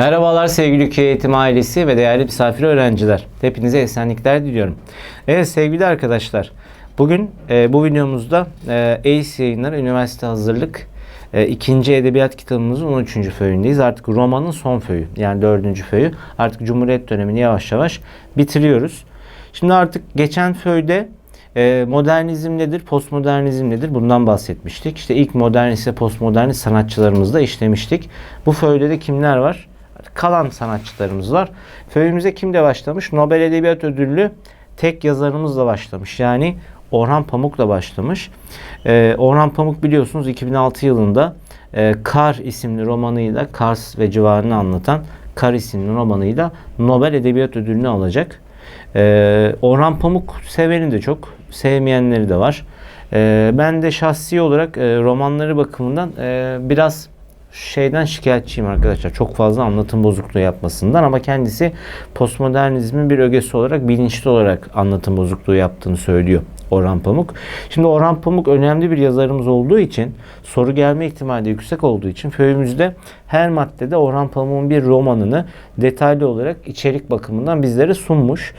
Merhabalar sevgili köy eğitim ailesi ve değerli misafir öğrenciler. Hepinize esenlikler diliyorum. Evet sevgili arkadaşlar. Bugün e, bu videomuzda e, ACE yayınları üniversite hazırlık e, ikinci edebiyat kitabımızın 13. föyündeyiz. Artık romanın son föyü yani 4. föyü. Artık Cumhuriyet dönemini yavaş yavaş bitiriyoruz. Şimdi artık geçen föyde e, modernizm nedir, postmodernizm nedir bundan bahsetmiştik. İşte ilk modernist ve postmodernist sanatçılarımızda işlemiştik. Bu föyde de kimler var? Kalan sanatçılarımız var. Föyümüze kimle başlamış? Nobel Edebiyat Ödüllü tek yazarımızla başlamış. Yani Orhan Pamuk'la başlamış. Ee, Orhan Pamuk biliyorsunuz 2006 yılında e, Kar isimli romanıyla Kars ve civarını anlatan Kar isimli romanıyla Nobel Edebiyat Ödülünü alacak. Ee, Orhan Pamuk seveni de çok, sevmeyenleri de var. Ee, ben de şahsi olarak e, romanları bakımından e, biraz şeyden şikayetçiyim arkadaşlar. Çok fazla anlatım bozukluğu yapmasından ama kendisi postmodernizmin bir ögesi olarak bilinçli olarak anlatım bozukluğu yaptığını söylüyor Orhan Pamuk. Şimdi Orhan Pamuk önemli bir yazarımız olduğu için soru gelme ihtimali yüksek olduğu için föyümüzde her maddede Orhan Pamuk'un bir romanını detaylı olarak içerik bakımından bizlere sunmuş.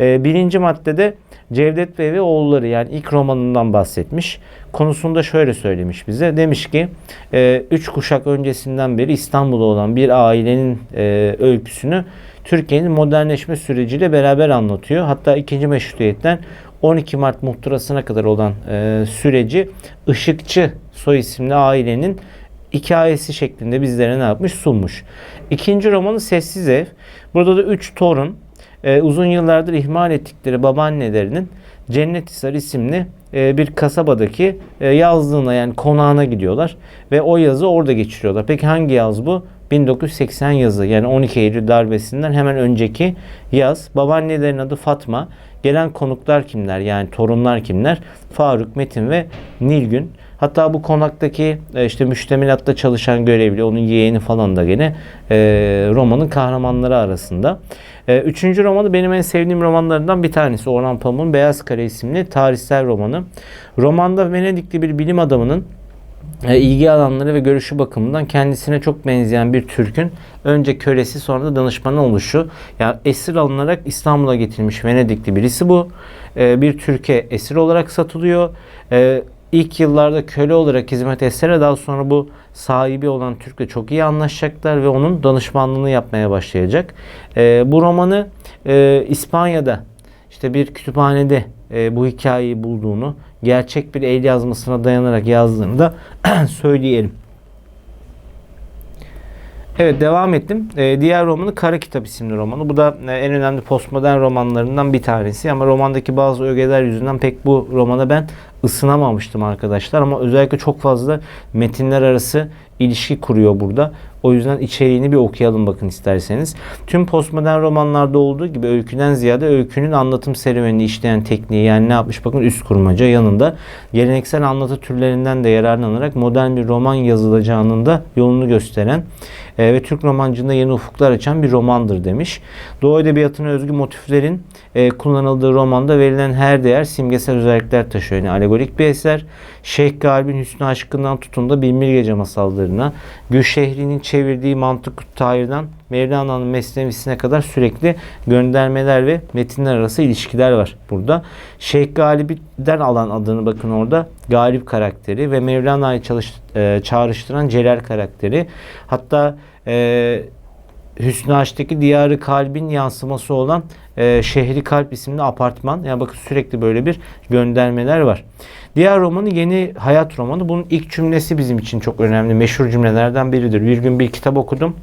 Ee, birinci maddede Cevdet Bey ve oğulları yani ilk romanından bahsetmiş. Konusunda şöyle söylemiş bize. Demiş ki 3 kuşak öncesinden beri İstanbul'da olan bir ailenin e, öyküsünü Türkiye'nin modernleşme süreciyle beraber anlatıyor. Hatta ikinci meşrutiyetten 12 Mart muhtırasına kadar olan e, süreci Işıkçı soy isimli ailenin hikayesi şeklinde bizlere ne yapmış sunmuş. İkinci romanı Sessiz Ev. Burada da 3 torun e, uzun yıllardır ihmal ettikleri babaannelerinin Cennethisar isimli e, bir kasabadaki e, yazlığına yani konağına gidiyorlar ve o yazı orada geçiriyorlar. Peki hangi yaz bu? 1980 yazı yani 12 Eylül darbesinden hemen önceki yaz. Babaannelerin adı Fatma. Gelen konuklar kimler? Yani torunlar kimler? Faruk, Metin ve Nilgün. Hatta bu konaktaki e, işte müştemilatta çalışan görevli, onun yeğeni falan da gene e, romanın kahramanları arasında. E, üçüncü romanı benim en sevdiğim romanlarından bir tanesi. Orhan Pamuk'un Beyaz Kare isimli tarihsel romanı. Romanda Venedikli bir bilim adamının e, ilgi alanları ve görüşü bakımından kendisine çok benzeyen bir Türk'ün önce kölesi sonra da danışmanı oluşu. Yani esir alınarak İstanbul'a getirilmiş Venedikli birisi bu. E, bir Türkiye esir olarak satılıyor. E, ilk yıllarda köle olarak hizmet etse daha sonra bu sahibi olan Türk'le çok iyi anlaşacaklar ve onun danışmanlığını yapmaya başlayacak. bu romanı İspanya'da işte bir kütüphanede bu hikayeyi bulduğunu gerçek bir el yazmasına dayanarak yazdığını da söyleyelim. Evet devam ettim. Ee, diğer romanı Kara Kitap isimli romanı. Bu da e, en önemli postmodern romanlarından bir tanesi. Ama romandaki bazı ögeler yüzünden pek bu romana ben ısınamamıştım arkadaşlar. Ama özellikle çok fazla metinler arası ilişki kuruyor burada. O yüzden içeriğini bir okuyalım bakın isterseniz. Tüm postmodern romanlarda olduğu gibi öyküden ziyade öykünün anlatım serüvenini işleyen tekniği yani ne yapmış bakın üst kurmaca yanında geleneksel anlatı türlerinden de yararlanarak modern bir roman yazılacağının da yolunu gösteren e, ve Türk romancında yeni ufuklar açan bir romandır demiş. Doğu edebiyatına özgü motiflerin e, kullanıldığı romanda verilen her değer simgesel özellikler taşıyor. Yani alegorik bir eser. Şeyh Galip'in Hüsnü Aşkı'ndan tutun da Binbir Gece masallarına, Gülşehri'nin çevirdiği Mantık Tahir'den Mevlana'nın Mesnevisine kadar sürekli göndermeler ve metinler arası ilişkiler var burada. Şeyh Galip'den alan adını bakın orada Galip karakteri ve Mevlana'yı e, çağrıştıran Celal karakteri. Hatta e, Hüsnü Aşk'taki Diyarı Kalbin yansıması olan e, Şehri Kalp isimli apartman. Yani bakın sürekli böyle bir göndermeler var. Diğer romanı Yeni Hayat romanı. Bunun ilk cümlesi bizim için çok önemli. Meşhur cümlelerden biridir. Bir gün bir kitap okudum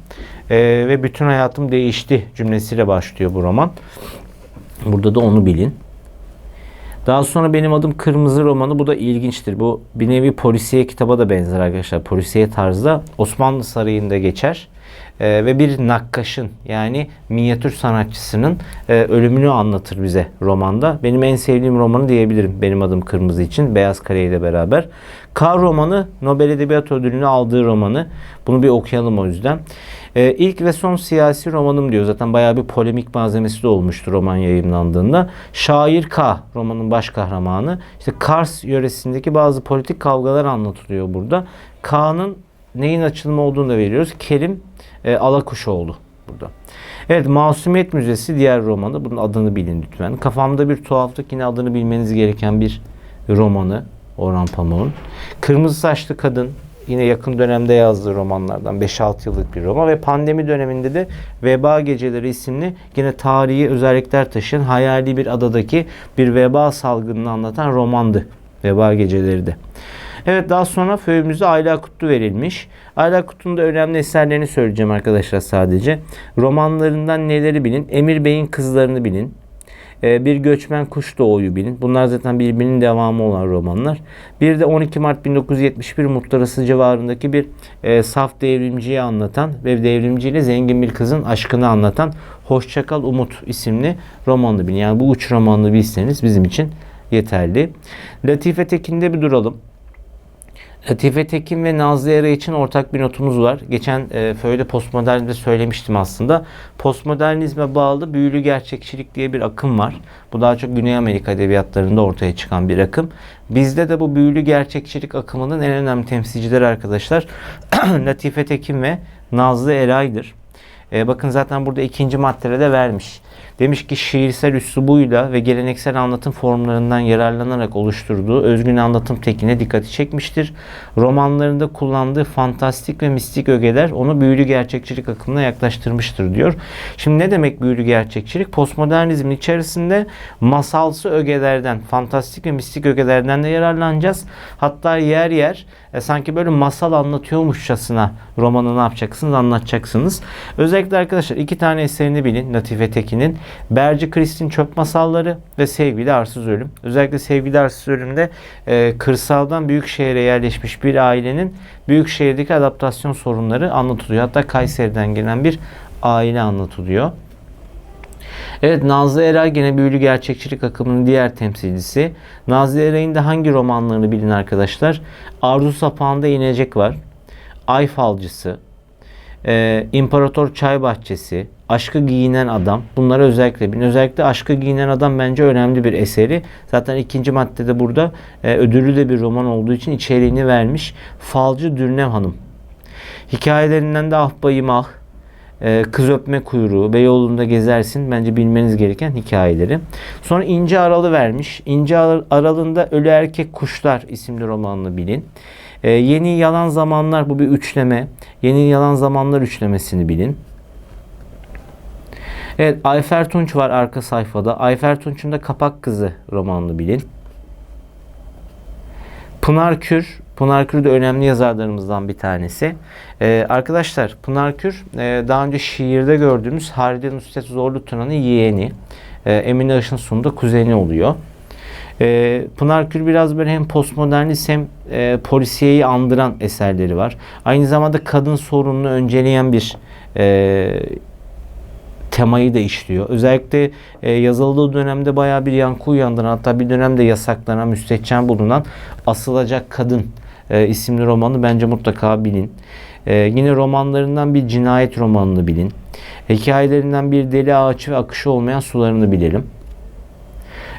e, ve bütün hayatım değişti cümlesiyle başlıyor bu roman. Burada da onu bilin. Daha sonra benim adım Kırmızı romanı. Bu da ilginçtir. Bu bir nevi polisiye kitaba da benzer arkadaşlar. Polisiye tarzda Osmanlı Sarayı'nda geçer. Ee, ve bir nakkaşın yani minyatür sanatçısının e, ölümünü anlatır bize romanda. Benim en sevdiğim romanı diyebilirim benim adım Kırmızı için Beyaz Kare ile beraber. Kar romanı Nobel Edebiyat Ödülünü aldığı romanı. Bunu bir okuyalım o yüzden. Ee, ilk ve son siyasi romanım diyor. Zaten bayağı bir polemik malzemesi de olmuştu roman yayınlandığında. Şair K romanın baş kahramanı. İşte Kars yöresindeki bazı politik kavgalar anlatılıyor burada. K'nın neyin açılımı olduğunu da veriyoruz. Kerim e, Alakuşoğlu burada. Evet Masumiyet Müzesi diğer romanı. Bunun adını bilin lütfen. Kafamda bir tuhaflık yine adını bilmeniz gereken bir romanı Orhan Pamuk'un. Kırmızı Saçlı Kadın yine yakın dönemde yazdığı romanlardan 5-6 yıllık bir roman ve pandemi döneminde de Veba Geceleri isimli yine tarihi özellikler taşıyan hayali bir adadaki bir veba salgınını anlatan romandı. Veba Geceleri de. Evet daha sonra föyümüzde Ayla Kutlu verilmiş. Ayla Kutlu'nun da önemli eserlerini söyleyeceğim arkadaşlar sadece. Romanlarından neleri bilin? Emir Bey'in kızlarını bilin. Ee, bir göçmen kuş doğuyu bilin. Bunlar zaten birbirinin devamı olan romanlar. Bir de 12 Mart 1971 Mutlarası civarındaki bir e, saf devrimciyi anlatan ve devrimciyle zengin bir kızın aşkını anlatan Hoşçakal Umut isimli romanı bilin. Yani bu üç romanını bilseniz bizim için yeterli. Latife Tekin'de bir duralım. Latife Tekin ve Nazlı Era için ortak bir notumuz var. Geçen e, Föyde Postmodern'de söylemiştim aslında. Postmodernizme bağlı büyülü gerçekçilik diye bir akım var. Bu daha çok Güney Amerika edebiyatlarında ortaya çıkan bir akım. Bizde de bu büyülü gerçekçilik akımının en önemli temsilcileri arkadaşlar Latife Tekin ve Nazlı Eray'dır. E, bakın zaten burada ikinci maddede de vermiş. Demiş ki şiirsel üslubuyla ve geleneksel anlatım formlarından yararlanarak oluşturduğu özgün anlatım tekniğine dikkati çekmiştir. Romanlarında kullandığı fantastik ve mistik ögeler onu büyülü gerçekçilik akımına yaklaştırmıştır diyor. Şimdi ne demek büyülü gerçekçilik? Postmodernizmin içerisinde masalsı ögelerden, fantastik ve mistik ögelerden de yararlanacağız. Hatta yer yer e, sanki böyle masal anlatıyormuşçasına romanı ne yapacaksınız anlatacaksınız. Özellikle arkadaşlar iki tane eserini bilin Latife Tekin'in. Berci Kristin Çöp Masalları ve Sevgili Arsız Ölüm. Özellikle Sevgili Arsız Ölüm'de e, kırsaldan büyük şehre yerleşmiş bir ailenin büyük şehirdeki adaptasyon sorunları anlatılıyor. Hatta Kayseri'den gelen bir aile anlatılıyor. Evet Nazlı Eray gene büyülü gerçekçilik akımının diğer temsilcisi. Nazlı Eray'ın da hangi romanlarını bilin arkadaşlar? Arzu Sapağı'nda inecek var. Ay Falcısı, e, İmparator Çay Bahçesi, Aşkı Giyinen Adam. Bunları özellikle bilin. Özellikle Aşkı Giyinen Adam bence önemli bir eseri. Zaten ikinci maddede burada e, ödüllü de bir roman olduğu için içeriğini vermiş. Falcı Dürnev Hanım. Hikayelerinden de Ah Bayım Ah, e, Kız Öpme Kuyruğu, Beyoğlu'nda Gezersin bence bilmeniz gereken hikayeleri. Sonra İnce Aralı vermiş. İnce Aralı'nda Ölü Erkek Kuşlar isimli romanını bilin. E, Yeni Yalan Zamanlar bu bir üçleme. Yeni Yalan Zamanlar üçlemesini bilin. Evet Ayfer Tunç var arka sayfada. Ayfer Tunç'un da Kapak Kızı romanını bilin. Pınar Kür. Pınar Kür de önemli yazarlarımızdan bir tanesi. Ee, arkadaşlar Pınar Kür e, daha önce şiirde gördüğümüz Halide Nusret Zorlu Tuna'nın yeğeni. E, Emine Işınsu'nun da kuzeni oluyor. E, Pınar Kür biraz böyle hem postmodernist hem e, polisiyeyi andıran eserleri var. Aynı zamanda kadın sorununu önceleyen bir e, temayı da işliyor. Özellikle e, yazıldığı dönemde bayağı bir yankı uyandıran hatta bir dönemde yasaklanan, müstehcen bulunan Asılacak Kadın e, isimli romanı bence mutlaka bilin. E, yine romanlarından bir cinayet romanını bilin. Hikayelerinden bir deli ağaçı ve akışı olmayan sularını bilelim.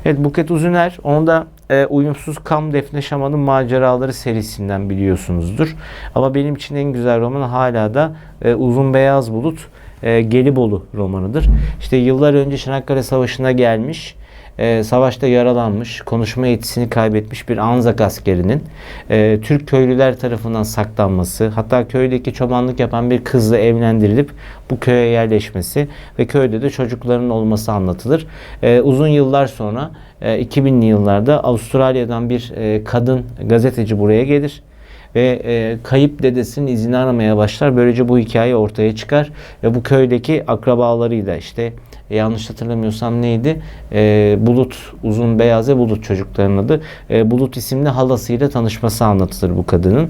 Evet Buket Uzuner onu da e, Uyumsuz Kam Defne Şaman'ın Maceraları serisinden biliyorsunuzdur. Ama benim için en güzel roman hala da e, Uzun Beyaz Bulut e, Gelibolu romanıdır. İşte yıllar önce Çanakkale Savaşı'na gelmiş e, savaşta yaralanmış, konuşma yetisini kaybetmiş bir Anzak askerinin e, Türk köylüler tarafından saklanması, hatta köydeki çobanlık yapan bir kızla evlendirilip bu köye yerleşmesi ve köyde de çocukların olması anlatılır. E, uzun yıllar sonra e, 2000'li yıllarda Avustralya'dan bir e, kadın gazeteci buraya gelir ve e, kayıp dedesinin izini aramaya başlar. Böylece bu hikaye ortaya çıkar ve bu köydeki akrabalarıyla işte e, yanlış hatırlamıyorsam neydi? E, Bulut, uzun beyaz ve Bulut çocukların adı. E, Bulut isimli halasıyla tanışması anlatılır bu kadının.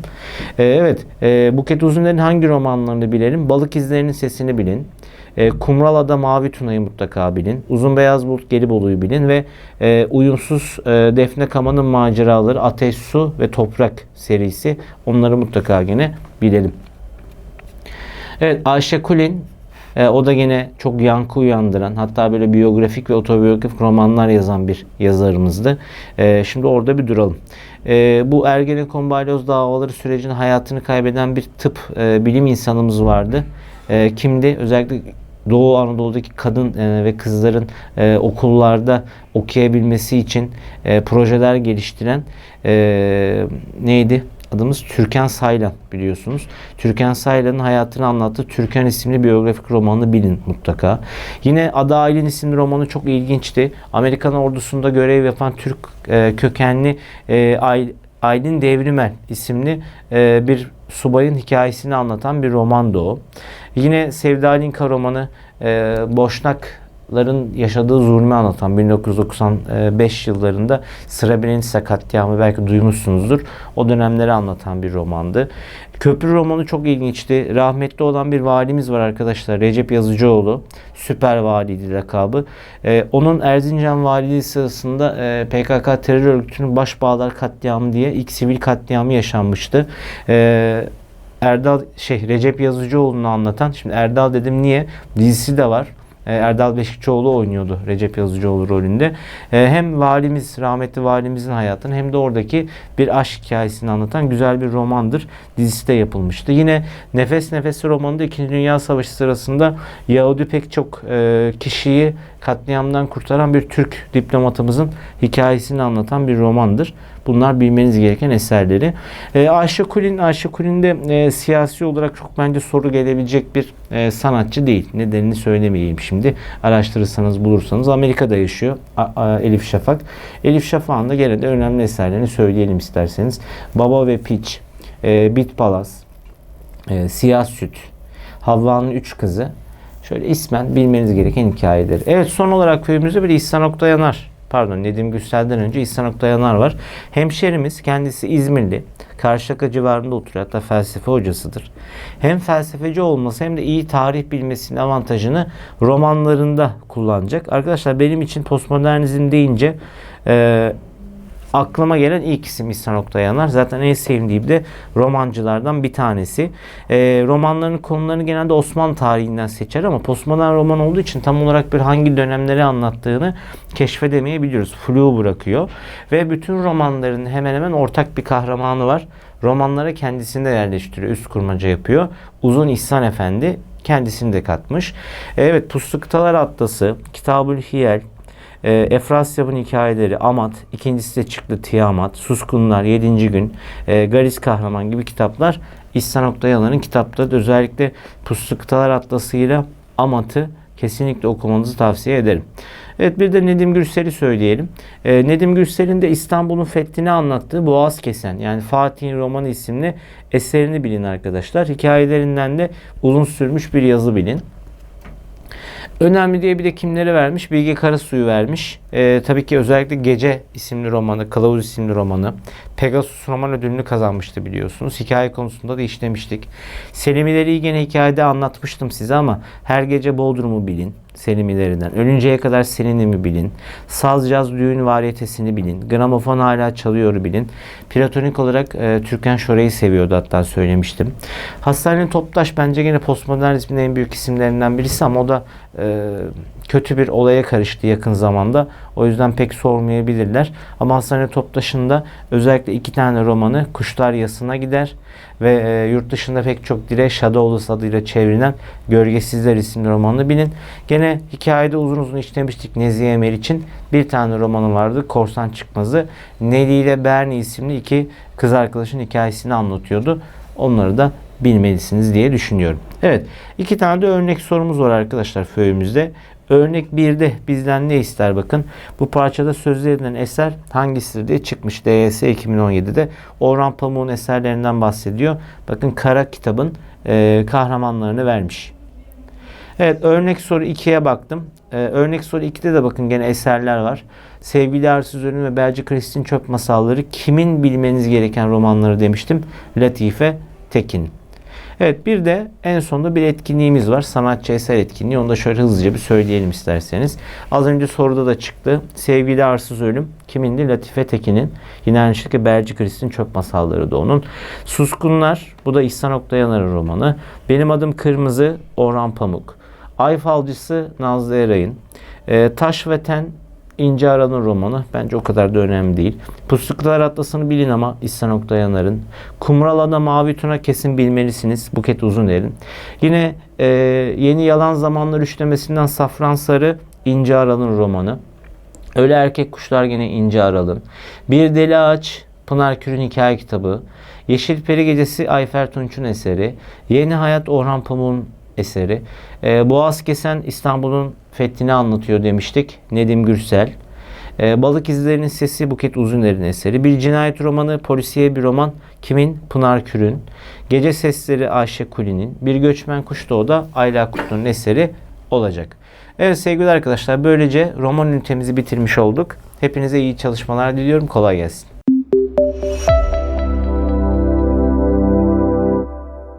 E, evet, e, Buket Uzunler'in hangi romanlarını bilelim? Balık izlerinin sesini bilin. E, Kumrala'da Mavi Tuna'yı mutlaka bilin. Uzun Beyaz Bulut Gelibolu'yu bilin ve e, Uyumsuz e, Defne Kama'nın maceraları Ateş, Su ve Toprak serisi. Onları mutlaka gene bilelim. Evet Ayşe Kulin E, o da gene çok yankı uyandıran hatta böyle biyografik ve otobiyografik romanlar yazan bir yazarımızdı. E, şimdi orada bir duralım. E, bu Ergenekon balyoz davaları sürecinde hayatını kaybeden bir tıp e, bilim insanımız vardı. E, kimdi? Özellikle Doğu Anadolu'daki kadın e, ve kızların e, okullarda okuyabilmesi için e, projeler geliştiren neydi? Adımız Türkan Saylan biliyorsunuz. Türkan Saylan'ın hayatını anlattığı Türkan isimli biyografik romanını bilin mutlaka. Yine Ada Aylin isimli romanı çok ilginçti. Amerikan ordusunda görev yapan Türk kökenli Ay- Aylin Devrimel isimli bir subayın hikayesini anlatan bir romandı o. Yine Sevda Linka romanı e, Boşnakların yaşadığı zulmü anlatan 1995 yıllarında Srebrenica katliamı belki duymuşsunuzdur. O dönemleri anlatan bir romandı. Köprü romanı çok ilginçti. Rahmetli olan bir valimiz var arkadaşlar. Recep Yazıcıoğlu. Süper valiydi lakabı. Ee, onun Erzincan valiliği sırasında e, PKK terör örgütünün Başbağlar katliamı diye ilk sivil katliamı yaşanmıştı. Ee, Erdal şey Recep Yazıcıoğlu'nu anlatan. Şimdi Erdal dedim niye? Dizisi de var. Ee, Erdal Beşikçioğlu oynuyordu Recep Yazıcıoğlu rolünde. Ee, Hem valimiz, rahmetli valimizin hayatını hem de oradaki bir aşk hikayesini anlatan güzel bir romandır. Dizisi de yapılmıştı. Yine Nefes Nefes romanında 2. Dünya Savaşı sırasında Yahudi pek çok e, kişiyi katliamdan kurtaran bir Türk diplomatımızın hikayesini anlatan bir romandır. Bunlar bilmeniz gereken eserleri. E, Ayşe Kulin, Ayşe Kulin de e, siyasi olarak çok bence soru gelebilecek bir e, sanatçı değil. Nedenini söylemeyeyim şimdi. Araştırırsanız bulursanız Amerika'da yaşıyor A- A- Elif Şafak. Elif Şafak'ın da gene de önemli eserlerini söyleyelim isterseniz. Baba ve Piç, e, Bit Palas, e, Siyah Süt, Havva'nın Üç Kızı. Şöyle ismen bilmeniz gereken hikayeleri. Evet son olarak köyümüzde bir İhsan Oktay Yanar pardon Nedim Gülsel'den önce İhsan Oktay Yanar var. Hemşerimiz kendisi İzmirli. Karşıyaka civarında oturuyor. Hatta felsefe hocasıdır. Hem felsefeci olması hem de iyi tarih bilmesinin avantajını romanlarında kullanacak. Arkadaşlar benim için postmodernizm deyince e, aklıma gelen ilk isim İhsan Oktay Yanar. Zaten en sevdiğim de romancılardan bir tanesi. E, romanların konularını genelde Osmanlı tarihinden seçer ama postmodern roman olduğu için tam olarak bir hangi dönemleri anlattığını keşfedemeyebiliyoruz. Flu bırakıyor. Ve bütün romanların hemen hemen ortak bir kahramanı var. Romanlara kendisini de yerleştiriyor. Üst kurmaca yapıyor. Uzun İhsan Efendi kendisini de katmış. Evet Puslu Kıtalar Atlası, Kitabül Hiyel, e, Efrasyab'ın hikayeleri, Amat, ikincisi de çıktı Tiamat, Suskunlar, Yedinci Gün, e, Garis Kahraman gibi kitaplar İhsan Oktayalan'ın kitapları özellikle Puslu Kıtalar Atlası'yla Amat'ı kesinlikle okumanızı tavsiye ederim. Evet bir de Nedim Gürsel'i söyleyelim. Ee, Nedim Gürsel'in de İstanbul'un fethini anlattığı Boğaz Kesen yani Fatih'in romanı isimli eserini bilin arkadaşlar. Hikayelerinden de uzun sürmüş bir yazı bilin. Önemli diye bir de kimleri vermiş? Bilge Karasu'yu vermiş. Ee, tabii ki özellikle Gece isimli romanı, Kılavuz isimli romanı, Pegasus roman ödülünü kazanmıştı biliyorsunuz. Hikaye konusunda da işlemiştik. Selimileri gene hikayede anlatmıştım size ama her gece Bodrum'u bilin. Selimilerinden. Ölünceye kadar seninle mi bilin. Saz caz düğün variyetesini bilin. Gramofon hala çalıyor bilin. Platonik olarak e, Türkan Şoray'ı seviyordu hatta söylemiştim. Hastane Toptaş bence gene postmodernizmin en büyük isimlerinden birisi ama o da e, kötü bir olaya karıştı yakın zamanda. O yüzden pek sormayabilirler. Ama Toptaş'ın da özellikle iki tane romanı Kuşlar Yasına gider ve e, yurt dışında pek çok dile Shadowless adıyla çevrilen Gölgesizler isimli romanını bilin. Gene hikayede uzun uzun işlemiştik Nezihe Meriç'in bir tane romanı vardı Korsan Çıkmazı. Nelly ile Bernie isimli iki kız arkadaşın hikayesini anlatıyordu. Onları da bilmelisiniz diye düşünüyorum. Evet iki tane de örnek sorumuz var arkadaşlar föyümüzde. Örnek 1'de bizden ne ister bakın. Bu parçada sözlü edilen eser hangisidir diye çıkmış DYS 2017'de. Orhan Pamuk'un eserlerinden bahsediyor. Bakın Kara kitabın e, kahramanlarını vermiş. Evet örnek soru 2'ye baktım. Ee, örnek soru 2'de de bakın gene eserler var. Sevgili Arsız Ölüm ve Belci Kristin Çöp Masalları kimin bilmeniz gereken romanları demiştim. Latife Tekin. Evet bir de en sonunda bir etkinliğimiz var. Sanatçı eser etkinliği. Onu da şöyle hızlıca bir söyleyelim isterseniz. Az önce soruda da çıktı. Sevgili Arsız Ölüm kimindi? Latife Tekin'in. Yine aynı şekilde Belci Kristin Çöp Masalları da onun. Suskunlar bu da İhsan Oktayanar'ın romanı. Benim adım Kırmızı Orhan Pamuk. Ay Falcısı Nazlı Eray'ın. E, Taş ve Ten İnce Aran'ın romanı. Bence o kadar da önemli değil. Pusluklar Atlası'nı bilin ama İhsan Oktayanar'ın. Kumralada Mavi Tuna kesin bilmelisiniz. Buket Uzuner'in. Yine e, Yeni Yalan Zamanlar üçlemesinden Safran Sarı İnce Aral'ın romanı. Öyle Erkek Kuşlar gene İnce Aral'ın. Bir Deli Ağaç Pınar Kür'ün hikaye kitabı. Yeşil Peri Gecesi Ayfer Tunç'un eseri. Yeni Hayat Orhan Pamuk'un eseri. Ee, Boğaz Kesen İstanbul'un fethini anlatıyor demiştik. Nedim Gürsel. Ee, Balık İzlerinin Sesi Buket Uzuner'in eseri. Bir cinayet romanı, polisiye bir roman. Kimin? Pınar Kür'ün. Gece Sesleri Ayşe Kuli'nin. Bir Göçmen Kuş Doğu'da Ayla Kutlu'nun eseri olacak. Evet sevgili arkadaşlar böylece roman ünitemizi bitirmiş olduk. Hepinize iyi çalışmalar diliyorum. Kolay gelsin.